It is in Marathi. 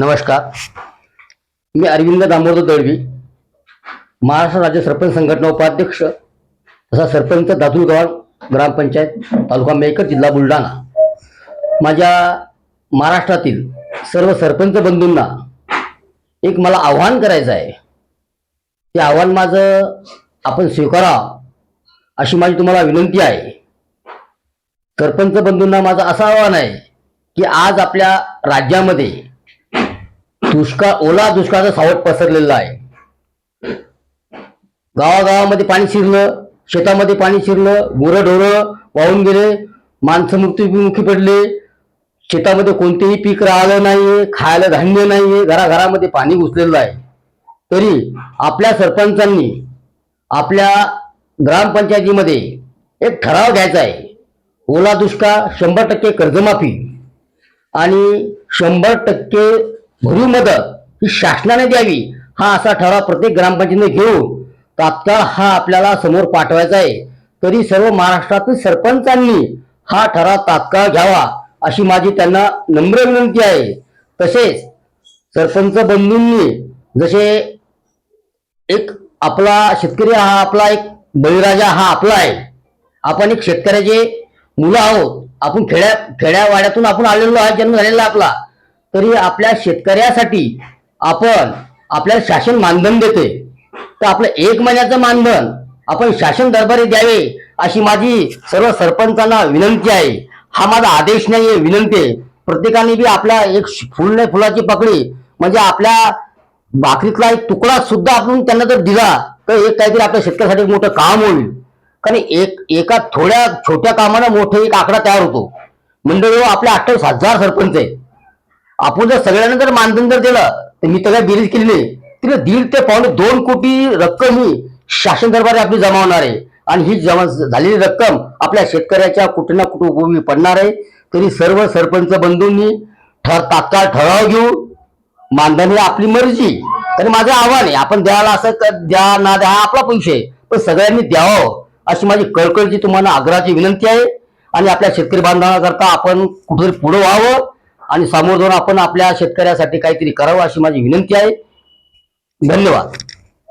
नमस्कार. मी अरविंद दामोदर दळवी महाराष्ट्र राज्य सरपंच संघटना उपाध्यक्ष तसा सरपंच दादुलगाव ग्रामपंचायत तालुका मेकर जिल्हा बुलढाणा. माझ्या महाराष्ट्रातील सर्व सरपंच बंधूंना एक मला आव्हान करायचं आहे. ते आव्हान माझं आपण स्वीकारा अशी माझी तुम्हाला विनंती आहे. सरपंच बंधूंना माझं असं आव्हान आहे की आज आपल्या राज्यामध्ये दुष्काळ ओला दुष्काळाचं सावट पसरलेलं आहे. गावागावामध्ये पाणी शिरलं शेतामध्ये पाणी शिरलं गुरंढोरं वाहून गेले माणसं मृत्यूमुखी पडले शेतामध्ये कोणतेही पीक राहिलं नाहीये खायला धान्य नाहीये घराघरामध्ये पाणी घुसलेलं आहे. तरी आपल्या सरपंचांनी आपल्या ग्रामपंचायतीमध्ये एक ठराव घ्यायचा आहे. ओला दुष्काळ शंभर टक्के कर्जमाफी आणि शंभर टक्के भरीव मदत ही शासनाने द्यावी. हा असा ठराव प्रत्येक ग्रामपंचायतीने घेऊन तात्काळ हा आपल्याला समोर पाठवायचा आहे. तरी सर्व महाराष्ट्रातील सरपंचांनी हा ठराव तात्काळ घ्यावा अशी माझी त्यांना नम्र विनंती आहे. तसेच सरपंच बंधूंनी जसे एक आपला शेतकरी हा आपला एक बळीराजा हा आपला आहे. आपण एक शेतकऱ्याचे मुलं आहोत. आपण खेड्या खेड्यावाड्यातून आपण आलेलो आहे जन्म झालेला आपला. तरी आपल्या शेतकऱ्यासाठी आपण आपल्याला शासन मानधन देते तर आपलं एक महिन्याचं मानधन आपण शासन दरबारी द्यावे अशी माझी सर्व सरपंचांना विनंती आहे. हा माझा आदेश नाही आहे विनंती आहे. प्रत्येकाने बी आपल्या एक फुल नाही फुलाची पकडी म्हणजे आपल्या भाकरीतला एक तुकडा सुद्धा आपण त्यांना जर दिला तर एक काहीतरी आपल्या शेतकऱ्यासाठी मोठं काम होईल. कारण एक एका थोड्या छोट्या कामानं मोठं एक आकडा तयार होतो. मंडळी आपल्या अठ्ठावीस हजार सरपंच आहे आपण जर सगळ्यांना जर मानधन जर दिलं तर मी तर काय बेरीज केली नाही तिला दीड ते पावणे दोन कोटी रक्कम ही शासन दरबारी आपली जमा होणार आहे. आणि ही जमा झालेली रक्कम आपल्या शेतकऱ्याच्या कुठे ना कुठे उपयोगी पडणार आहे. तरी सर्व सरपंच बंधूंनी ठर तात्काळ ठराव घेऊ. मानधन ही आपली मर्जी. तरी माझं आव्हान आहे. आपण द्यायला असं तर द्या ना द्या आपला पैसे आहे. पण सगळ्यांनी द्यावं अशी माझी कळकळची तुम्हाला आग्रहाची विनंती आहे. आणि आपल्या शेतकरी बांधवांकरता आपण कुठेतरी पुढे व्हावं. आणि समोर जाऊन आपण आपल्या शेतकऱ्यासाठी काहीतरी करावं अशी माझी विनंती आहे. धन्यवाद.